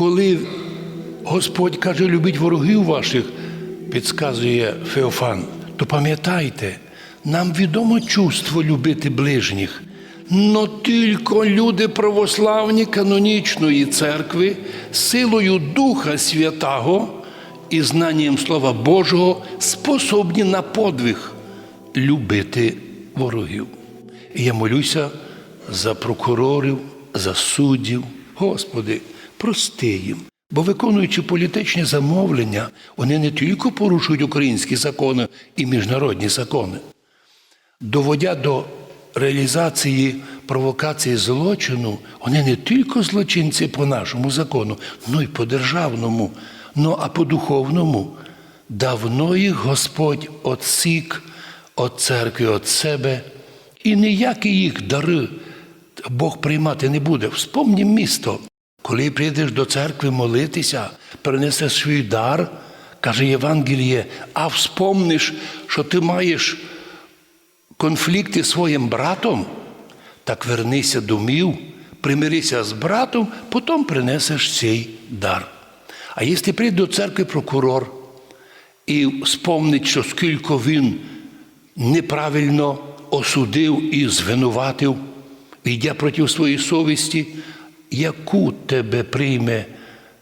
коли Господь каже, любіть ворогів ваших, підказує Феофан, то пам'ятайте, нам відомо чувство любити ближніх. Но тільки люди православні канонічної церкви силою Духа Святого і знанням Слова Божого способні на подвиг любити ворогів. І я молюся за прокурорів, за суддів. Господи, прости їм. Бо виконуючи політичні замовлення, вони не тільки порушують українські закони і міжнародні закони, доводять до реалізації провокації злочину, вони не тільки злочинці по нашому закону, но й по державному, ну а по духовному. Давно їх Господь отсік від церкви від себе, і ніякі їх дари Бог приймати не буде. Вспомні місто. Коли прийдеш до церкви молитися, принесеш свій дар, каже Євангеліє, а вспомниш, що ти маєш конфлікти зі своїм братом, так вернися домів, примирися з братом, потім принесеш цей дар. А якщо прийде до церкви прокурор і вспомнить, що скільки він неправильно осудив і звинуватив, йде проти своєї совісті, яку тебе прийме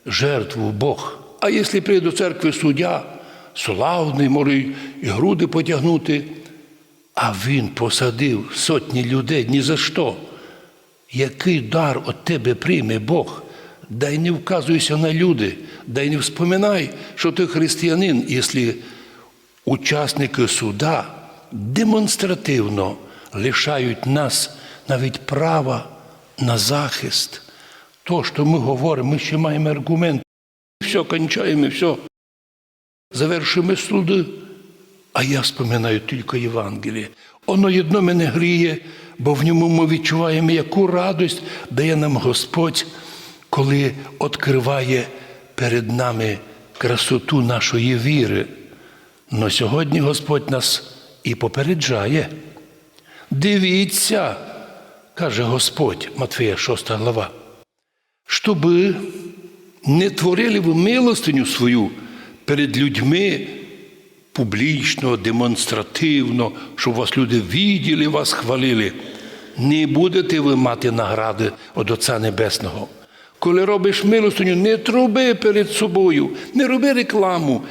жертву Бог. А якщо прийде до церкви суддя, славний, може і груди потягнути, а він посадив сотні людей ні за що. Який дар від тебе прийме Бог? Дай не вказуйся на люди, дай не вспоминай, що ти християнин, якщо учасники суда демонстративно лишають нас навіть права на захист. То, що ми говоримо, ми ще маємо аргумент. Все, кончаємо, все. Завершуємо суди. А я вспоминаю тільки Євангеліє. Воно єдно мене гріє, бо в ньому ми відчуваємо, яку радость дає нам Господь, коли відкриває перед нами красоту нашої віри. Но сьогодні Господь нас і попереджає. Дивіться, каже Господь, Матфея 6 глава, щоби не творили ви милостиню свою перед людьми публічно, демонстративно, щоб вас люди виділи, вас хвалили. Не будете ви мати награди від Отця Небесного. Коли робиш милостиню, не труби перед собою, не роби рекламу,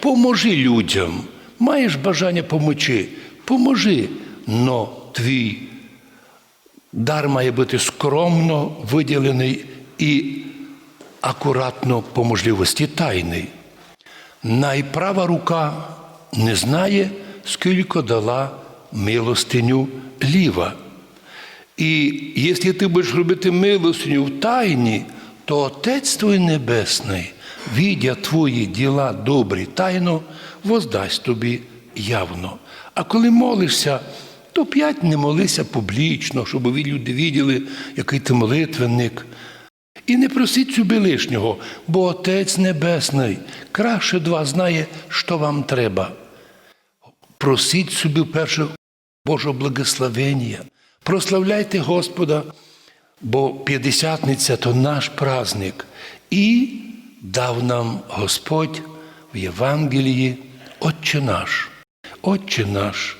поможи людям. Маєш бажання помочи, поможи, но твій дар має бути скромно виділений і акуратно по можливості тайний. Найправа рука не знає, скільки дала милостиню ліва. І якщо ти будеш робити милостиню в тайні, то Отець твій Небесний, відя твої діла добрі тайно, воздасть тобі явно. А коли молишся, то п'ять не молися публічно, щоб люди виділи, який ти молитвенник. І не просіть собі лишнього, бо Отець Небесний краще два знає, що вам треба. Просіть собі вперше Божого благословення, прославляйте Господа, бо п'ятдесятниця то наш праздник. І дав нам Господь в Євангелії Отче наш, Отче наш,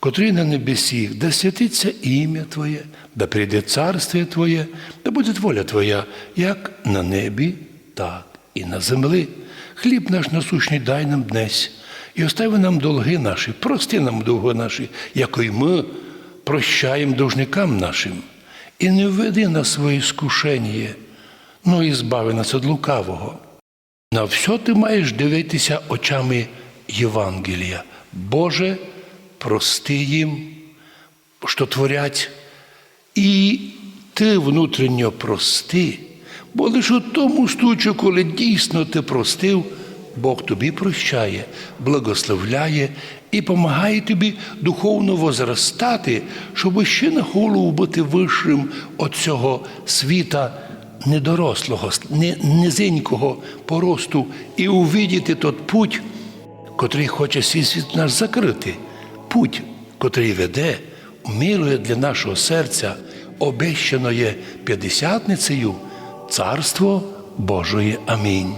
котрий на небесі, да святиться ім'я Твоє, да прийде царство Твоє, да буде воля Твоя, як на небі, так і на землі. Хліб наш насущний дай нам днесь, і остави нам долги наші, прости нам довго наші, як ми прощаємо должникам нашим. І не введи нас своє скушення, ну і збави нас від лукавого. На все ти маєш дивитися очами Євангелія. Боже, прости їм, що творять, і ти внутрішньо прости, бо лише у тому случаю, коли дійсно ти простив, Бог тобі прощає, благословляє і допомагає тобі духовно возростати, щоб ще на голову бути вищим від цього світа недорослого, не- низенького поросту і увидіти тот путь, котрий хоче свій світ наш закрити, путь, котрий веде, милує для нашого серця, обещаноє п'ятдесятницею, царство Божої. Амінь.